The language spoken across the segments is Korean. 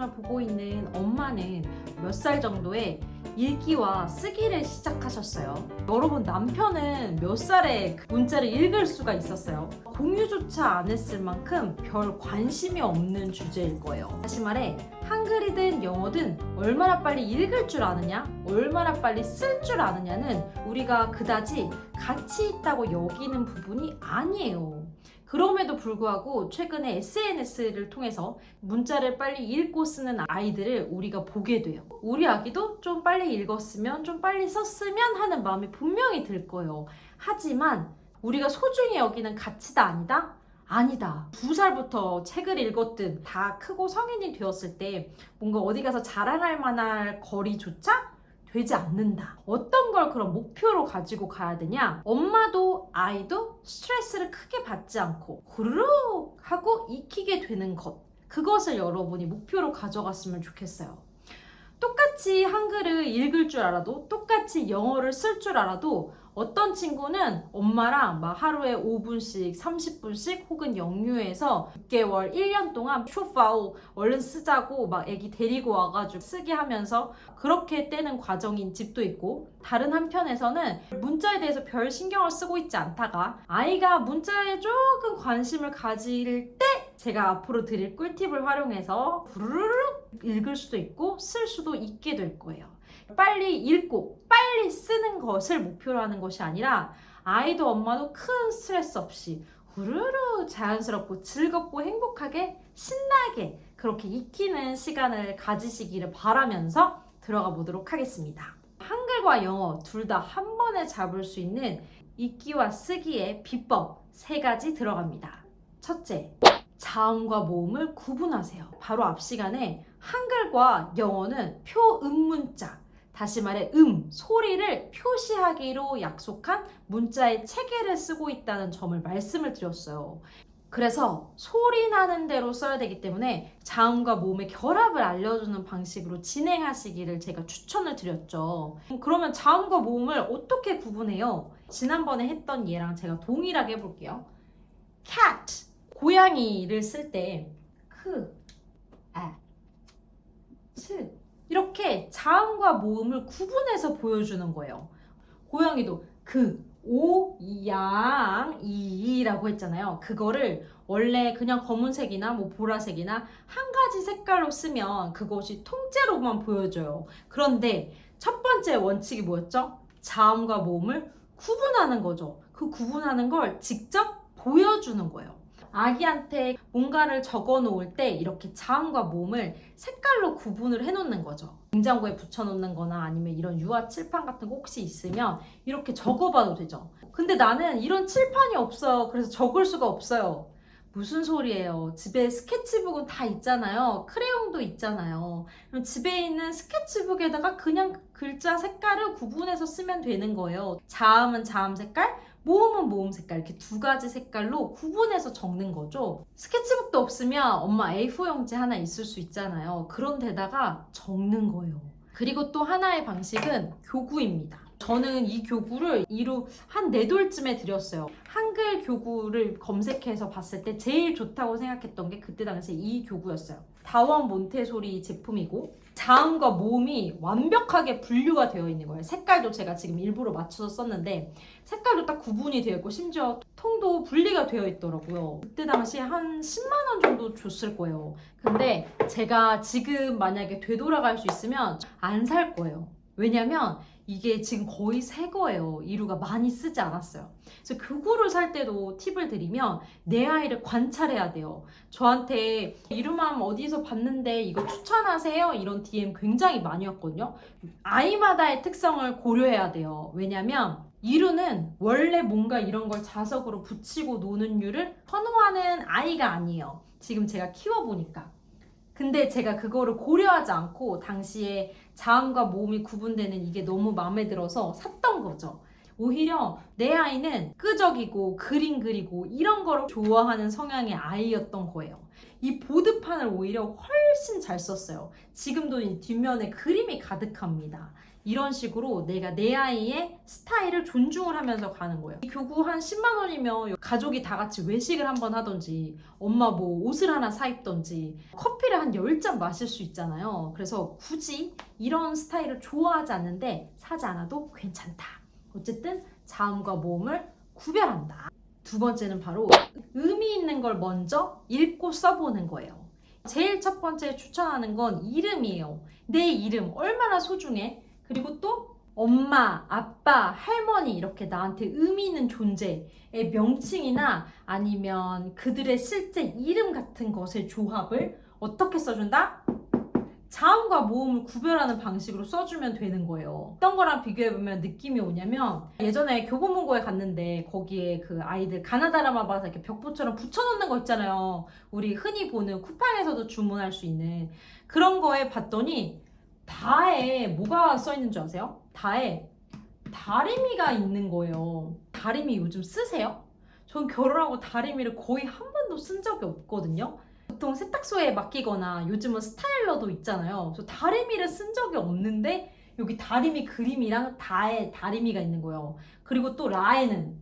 영상을 보고 있는 엄마는 몇 살 정도에 읽기와 쓰기를 시작하셨어요. 여러분 남편은 몇 살에 그 문자를 읽을 수가 있었어요. 공유조차 안 했을 만큼 별 관심이 없는 주제일 거예요. 다시 말해 한글이든 영어든 얼마나 빨리 읽을 줄 아느냐, 얼마나 빨리 쓸 줄 아느냐는 우리가 그다지 가치 있다고 여기는 부분이 아니에요. 그럼에도 불구하고 최근에 SNS를 통해서 문자를 빨리 읽고 쓰는 아이들을 우리가 보게 돼요. 우리 아기도 좀 빨리 읽었으면, 좀 빨리 썼으면 하는 마음이 분명히 들 거예요. 하지만 우리가 소중히 여기는 가치다 아니다? 아니다. 두 살부터 책을 읽었든 다 크고 성인이 되었을 때 뭔가 어디 가서 자랑할 만한 거리조차 되지 않는다. 어떤 걸 그런 목표로 가지고 가야 되냐? 엄마도 아이도 스트레스를 크게 받지 않고 후루룩 하고 익히게 되는 것. 그것을 여러분이 목표로 가져갔으면 좋겠어요. 똑같이 한글을 읽을 줄 알아도 똑같이 영어를 쓸 줄 알아도 어떤 친구는 엄마랑 막 하루에 5분씩, 30분씩 혹은 영유해서 6개월, 1년 동안 슈파우 얼른 쓰자고 막 애기 데리고 와가지고 쓰게 하면서 그렇게 떼는 과정인 집도 있고 다른 한편에서는 문자에 대해서 별 신경을 쓰고 있지 않다가 아이가 문자에 조금 관심을 가질 때 제가 앞으로 드릴 꿀팁을 활용해서 부르르륵 읽을 수도 있고 쓸 수도 있게 될 거예요. 빨리 읽고 빨리 쓰는 것을 목표로 하는 것이 아니라 아이도 엄마도 큰 스트레스 없이 후루루 자연스럽고 즐겁고 행복하게 신나게 그렇게 익히는 시간을 가지시기를 바라면서 들어가 보도록 하겠습니다. 한글과 영어 둘 다 한 번에 잡을 수 있는 읽기와 쓰기의 비법 세 가지 들어갑니다. 첫째, 자음과 모음을 구분하세요. 바로 앞 시간에 한글과 영어는 표음문자, 다시 말해 음, 소리를 표시하기로 약속한 문자의 체계를 쓰고 있다는 점을 말씀을 드렸어요. 그래서 소리 나는 대로 써야 되기 때문에 자음과 모음의 결합을 알려주는 방식으로 진행하시기를 제가 추천을 드렸죠. 그러면 자음과 모음을 어떻게 구분해요? 지난번에 했던 예랑 제가 동일하게 해볼게요. cat 고양이를 쓸때 크, 아, 츠 이렇게 자음과 모음을 구분해서 보여주는 거예요. 고양이도 그, 오, 양, 이라고 했잖아요. 그거를 원래 그냥 검은색이나 뭐 보라색이나 한 가지 색깔로 쓰면 그것이 통째로만 보여줘요. 그런데 첫 번째 원칙이 뭐였죠? 자음과 모음을 구분하는 거죠. 그 구분하는 걸 직접 보여주는 거예요. 아기한테 뭔가를 적어 놓을 때 이렇게 자음과 모음을 색깔로 구분을 해 놓는 거죠. 냉장고에 붙여 놓는 거나 아니면 이런 유화 칠판 같은 거 혹시 있으면 이렇게 적어 봐도 되죠. 근데 나는 이런 칠판이 없어요. 그래서 적을 수가 없어요. 무슨 소리예요? 집에 스케치북은 다 있잖아요. 크레용도 있잖아요. 그럼 집에 있는 스케치북에다가 그냥 글자 색깔을 구분해서 쓰면 되는 거예요. 자음은 자음 색깔, 모음은 모음 색깔 이렇게 두 가지 색깔로 구분해서 적는 거죠. 스케치북도 없으면 엄마 A4 용지 하나 있을 수 있잖아요. 그런 데다가 적는 거예요. 그리고 또 하나의 방식은 교구입니다. 저는 이 교구를 이루 한 네 돌쯤에 드렸어요. 한글 교구를 검색해서 봤을 때 제일 좋다고 생각했던 게 그때 당시에 이 교구였어요. 다원 몬테소리 제품이고 자음과 모음이 완벽하게 분류가 되어 있는 거예요. 색깔도 제가 지금 일부러 맞춰서 썼는데 색깔도 딱 구분이 되어 있고 심지어 통도 분리가 되어 있더라고요. 그때 당시에 한 10만 원 정도 줬을 거예요. 근데 제가 지금 만약에 되돌아갈 수 있으면 안 살 거예요. 왜냐면 이게 지금 거의 새 거예요. 이루가 많이 쓰지 않았어요. 그래서 교구를 살 때도 팁을 드리면 내 아이를 관찰해야 돼요. 저한테 이루맘 어디서 봤는데 이거 추천하세요? 이런 DM 굉장히 많이 왔거든요. 아이마다의 특성을 고려해야 돼요. 왜냐면 이루는 원래 뭔가 이런 걸 자석으로 붙이고 노는 유를 선호하는 아이가 아니에요. 지금 제가 키워보니까. 근데 제가 그거를 고려하지 않고 당시에 자음과 모음이 구분되는 이게 너무 마음에 들어서 샀던 거죠. 오히려 내 아이는 끄적이고 그림 그리고 이런 거를 좋아하는 성향의 아이였던 거예요. 이 보드판을 오히려 훨씬 잘 썼어요. 지금도 이 뒷면에 그림이 가득합니다. 이런 식으로 내가 내 아이의 스타일을 존중을 하면서 가는 거예요. 이 교구 한 10만 원이면 가족이 다 같이 외식을 한번 하던지 엄마 뭐 옷을 하나 사 입던지 커피를 한 10잔 마실 수 있잖아요. 그래서 굳이 이런 스타일을 좋아하지 않는데 사지 않아도 괜찮다. 어쨌든 자음과 모음을 구별한다. 두 번째는 바로 의미 있는 걸 먼저 읽고 써보는 거예요. 제일 첫 번째 추천하는 건 이름이에요. 내 이름 얼마나 소중해? 그리고 또 엄마, 아빠, 할머니 이렇게 나한테 의미 있는 존재의 명칭이나 아니면 그들의 실제 이름 같은 것의 조합을 어떻게 써준다? 자음과 모음을 구별하는 방식으로 써주면 되는 거예요. 어떤 거랑 비교해보면 느낌이 오냐면 예전에 교보문고에 갔는데 거기에 그 아이들 가나다라마 봐서 이렇게 벽보처럼 붙여놓는 거 있잖아요. 우리 흔히 보는 쿠팡에서도 주문할 수 있는 그런 거에 봤더니 다에 뭐가 써 있는 줄 아세요? 다에 다리미가 있는 거예요. 다리미 요즘 쓰세요? 전 결혼하고 다리미를 거의 한 번도 쓴 적이 없거든요. 보통 세탁소에 맡기거나 요즘은 스타일러도 있잖아요. 그래서 다리미를 쓴 적이 없는데 여기 다리미 그림이랑 다에 다리미가 있는 거예요. 그리고 또 라에는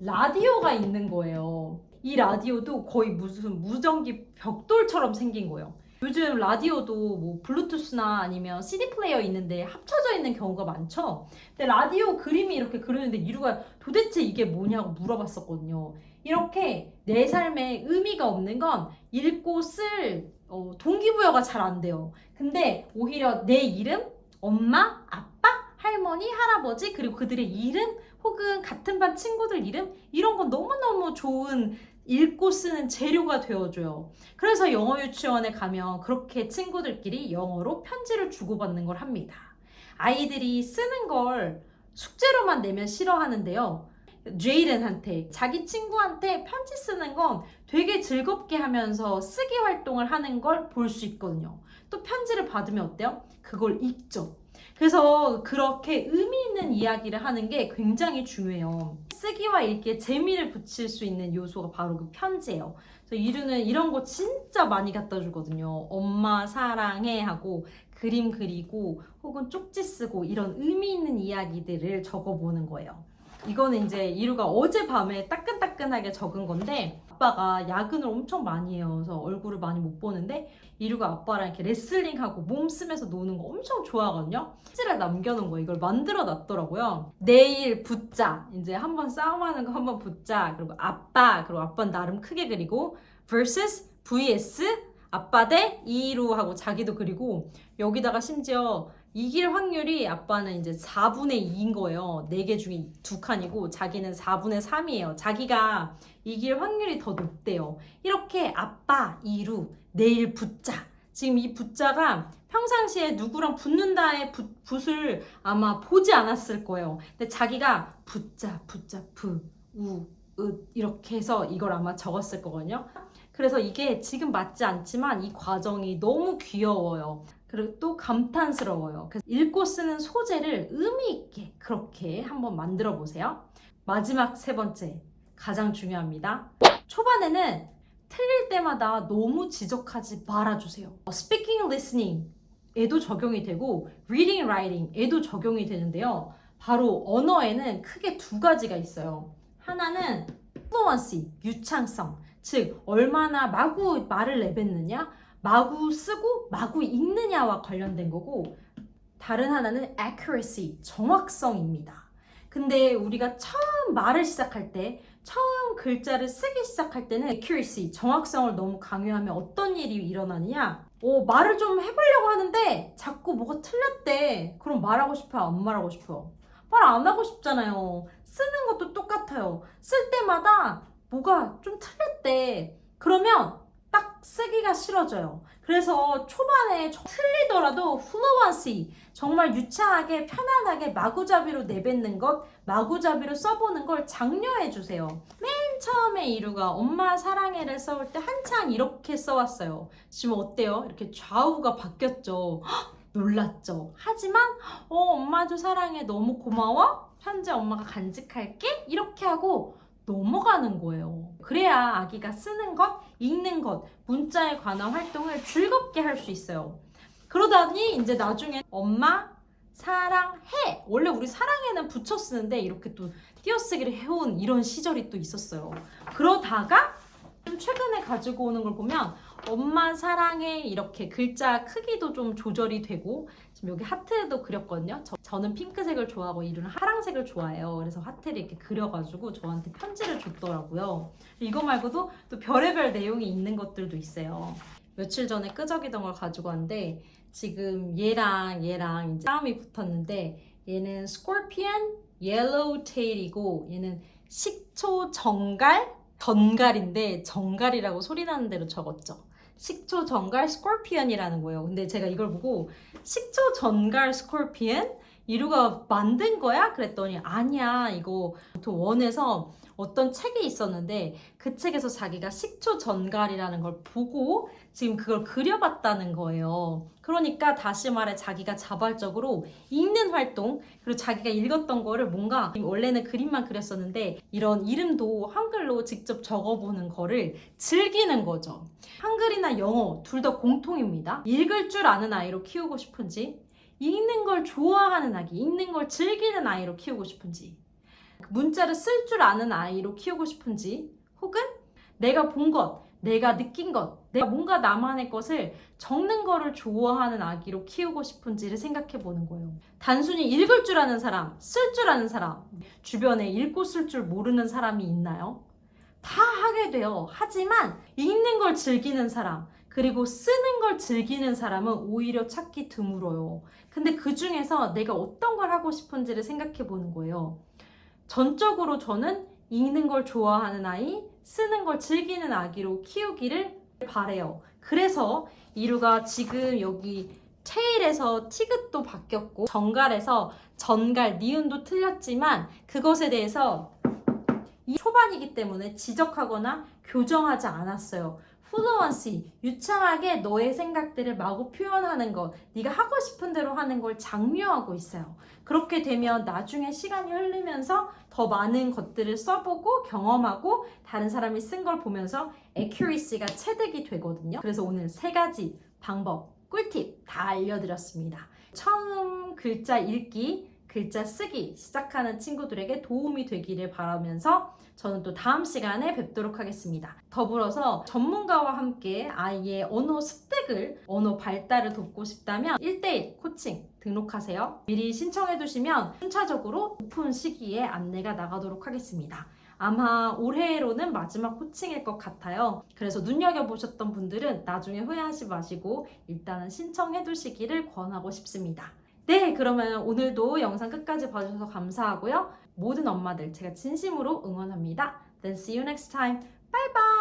라디오가 있는 거예요. 이 라디오도 거의 무슨 무전기 벽돌처럼 생긴 거예요. 요즘 라디오도 뭐 블루투스나 아니면 CD 플레이어 있는데 합쳐져 있는 경우가 많죠. 근데 라디오 그림이 이렇게 그려는데 이루가 도대체 이게 뭐냐고 물어봤었거든요. 이렇게 내 삶에 의미가 없는 건 읽고 쓸 어, 동기부여가 잘 안 돼요. 근데 오히려 내 이름, 엄마, 아빠, 할머니, 할아버지 그리고 그들의 이름 혹은 같은 반 친구들 이름 이런 건 너무너무 좋은 읽고 쓰는 재료가 되어줘요. 그래서 영어 유치원에 가면 그렇게 친구들끼리 영어로 편지를 주고받는 걸 합니다. 아이들이 쓰는 걸 숙제로만 내면 싫어하는데요. 제이든한테 자기 친구한테 편지 쓰는 건 되게 즐겁게 하면서 쓰기 활동을 하는 걸 볼 수 있거든요. 또 편지를 받으면 어때요? 그걸 읽죠. 그래서 그렇게 의미 있는 이야기를 하는 게 굉장히 중요해요. 쓰기와 읽기에 재미를 붙일 수 있는 요소가 바로 그 편지예요. 그래서 이루는 이런 거 진짜 많이 갖다 주거든요. 엄마 사랑해 하고 그림 그리고 혹은 쪽지 쓰고 이런 의미 있는 이야기들을 적어보는 거예요. 이거는 이제 이루가 어젯밤에 따끈따끈하게 적은 건데 아빠가 야근을 엄청 많이 해요. 그래서 얼굴을 많이 못 보는데 이루가 아빠랑 이렇게 레슬링하고 몸 쓰면서 노는 거 엄청 좋아하거든요. 편지를 남겨놓은 거 이걸 만들어 놨더라고요. 내일 붙자 이제 한번 싸움하는 거 한번 붙자 그리고 아빠 그리고 아빠는 나름 크게 그리고 vs vs 아빠 대 이루 하고 자기도 그리고 여기다가 심지어 이길 확률이 아빠는 이제 4분의 2인 거예요. 4개 중에 두 칸이고 자기는 4분의 3이에요. 자기가 이길 확률이 더 높대요. 이렇게 아빠, 이루, 내일 붙자. 지금 이 붙자가 평상시에 누구랑 붙는다의 붓, 붓을 아마 보지 않았을 거예요. 근데 자기가 붙자, 붙자, 부, 우, 으 이렇게 해서 이걸 아마 적었을 거거든요. 그래서 이게 지금 맞지 않지만 이 과정이 너무 귀여워요. 그리고 또 감탄스러워요. 그래서 읽고 쓰는 소재를 의미 있게 그렇게 한번 만들어 보세요. 마지막 세 번째, 가장 중요합니다. 초반에는 틀릴 때마다 너무 지적하지 말아주세요. Speaking, listening 에도 적용이 되고 reading, writing 에도 적용이 되는데요. 바로 언어에는 크게 두 가지가 있어요. 하나는 fluency, 유창성, 즉 얼마나 마구 말을 내뱉느냐, 마구 쓰고 마구 읽느냐와 관련된 거고 다른 하나는 accuracy, 정확성입니다. 근데 우리가 처음 말을 시작할 때 처음 글자를 쓰기 시작할 때는 accuracy, 정확성을 너무 강요하면 어떤 일이 일어나느냐? 어, 말을 좀 해보려고 하는데 자꾸 뭐가 틀렸대. 그럼 말하고 싶어요? 안 말하고 싶어요? 말 안 하고 싶잖아요. 쓰는 것도 똑같아요. 쓸 때마다 뭐가 좀 틀렸대. 그러면 딱 쓰기가 싫어져요. 그래서 초반에 저- 틀리더라도 fluency 정말 유창하게 편안하게 마구잡이로 내뱉는 것, 마구잡이로 써보는 걸 장려해 주세요. 맨 처음에 이루가 엄마 사랑해를 써올 때 한창 이렇게 써왔어요. 지금 어때요? 이렇게 좌우가 바뀌었죠. 헉, 놀랐죠. 하지만 어 엄마도 사랑해 너무 고마워. 현재 엄마가 간직할게 이렇게 하고 넘어가는 거예요. 그래야 아기가 쓰는 것, 읽는 것, 문자에 관한 활동을 즐겁게 할 수 있어요. 그러다니 이제 나중에 엄마 사랑해. 원래 우리 사랑해는 붙여 쓰는데 이렇게 또 띄어쓰기를 해온 이런 시절이 또 있었어요. 그러다가 좀 최근에 가지고 오는 걸 보면 엄마 사랑해 이렇게 글자 크기도 좀 조절이 되고 지금 여기 하트도 그렸거든요. 저, 는 핑크색을 좋아하고 이루는 파랑색을 좋아해요. 그래서 하트를 이렇게 그려가지고 저한테 편지를 줬더라고요. 이거 말고도 또 별의별 내용이 있는 것들도 있어요. 며칠 전에 끄적이던 걸 가지고 왔는데 지금 얘랑 얘랑 이제 싸움이 붙었는데 얘는 스콜피언 옐로우 테일이고 얘는 식초 정갈 전갈인데 정갈이라고 소리 나는 대로 적었죠. 식초 전갈 스콜피언이라는 거예요. 근데 제가 이걸 보고 식초 전갈 스콜피언 이루가 만든 거야? 그랬더니 아니야 이거 보통 원에서 어떤 책이 있었는데 그 책에서 자기가 식초 전갈이라는 걸 보고 지금 그걸 그려봤다는 거예요. 그러니까 다시 말해 자기가 자발적으로 읽는 활동 그리고 자기가 읽었던 거를 뭔가 원래는 그림만 그렸었는데 이런 이름도 한글로 직접 적어보는 거를 즐기는 거죠. 한글이나 영어 둘 다 공통입니다. 읽을 줄 아는 아이로 키우고 싶은지 읽는 걸 좋아하는 아기, 읽는 걸 즐기는 아이로 키우고 싶은지 문자를 쓸 줄 아는 아이로 키우고 싶은지 혹은 내가 본 것, 내가 느낀 것, 내가 뭔가 나만의 것을 적는 거를 좋아하는 아기로 키우고 싶은지를 생각해 보는 거예요. 단순히 읽을 줄 아는 사람, 쓸 줄 아는 사람, 주변에 읽고 쓸 줄 모르는 사람이 있나요? 다 하게 돼요. 하지만 읽는 걸 즐기는 사람, 그리고 쓰는 걸 즐기는 사람은 오히려 찾기 드물어요. 근데 그 중에서 내가 어떤 걸 하고 싶은지를 생각해 보는 거예요. 전적으로 저는 읽는 걸 좋아하는 아이, 쓰는 걸 즐기는 아기로 키우기를 바래요. 그래서 이루가 지금 여기 테일에서 티귿도 바뀌었고 정갈에서 전갈, 니은도 틀렸지만 그것에 대해서 이 초반이기 때문에 지적하거나 교정하지 않았어요. 플루언시, 유창하게 너의 생각들을 마구 표현하는 것, 네가 하고 싶은 대로 하는 걸 장려하고 있어요. 그렇게 되면 나중에 시간이 흐르면서 더 많은 것들을 써보고 경험하고 다른 사람이 쓴 걸 보면서 accuracy가 체득이 되거든요. 그래서 오늘 세 가지 방법, 꿀팁 다 알려드렸습니다. 처음 글자 읽기, 글자 쓰기 시작하는 친구들에게 도움이 되기를 바라면서 저는 또 다음 시간에 뵙도록 하겠습니다. 더불어서 전문가와 함께 아이의 언어 습득을, 언어 발달을 돕고 싶다면 1대1 코칭 등록하세요. 미리 신청해 두시면 순차적으로 오픈 시기에 안내가 나가도록 하겠습니다. 아마 올해로는 마지막 코칭일 것 같아요. 그래서 눈여겨보셨던 분들은 나중에 후회하지 마시고 일단은 신청해 두시기를 권하고 싶습니다. 네, 그러면 오늘도 영상 끝까지 봐주셔서 감사하고요. 모든 엄마들 제가 진심으로 응원합니다. Then see you next time. Bye bye!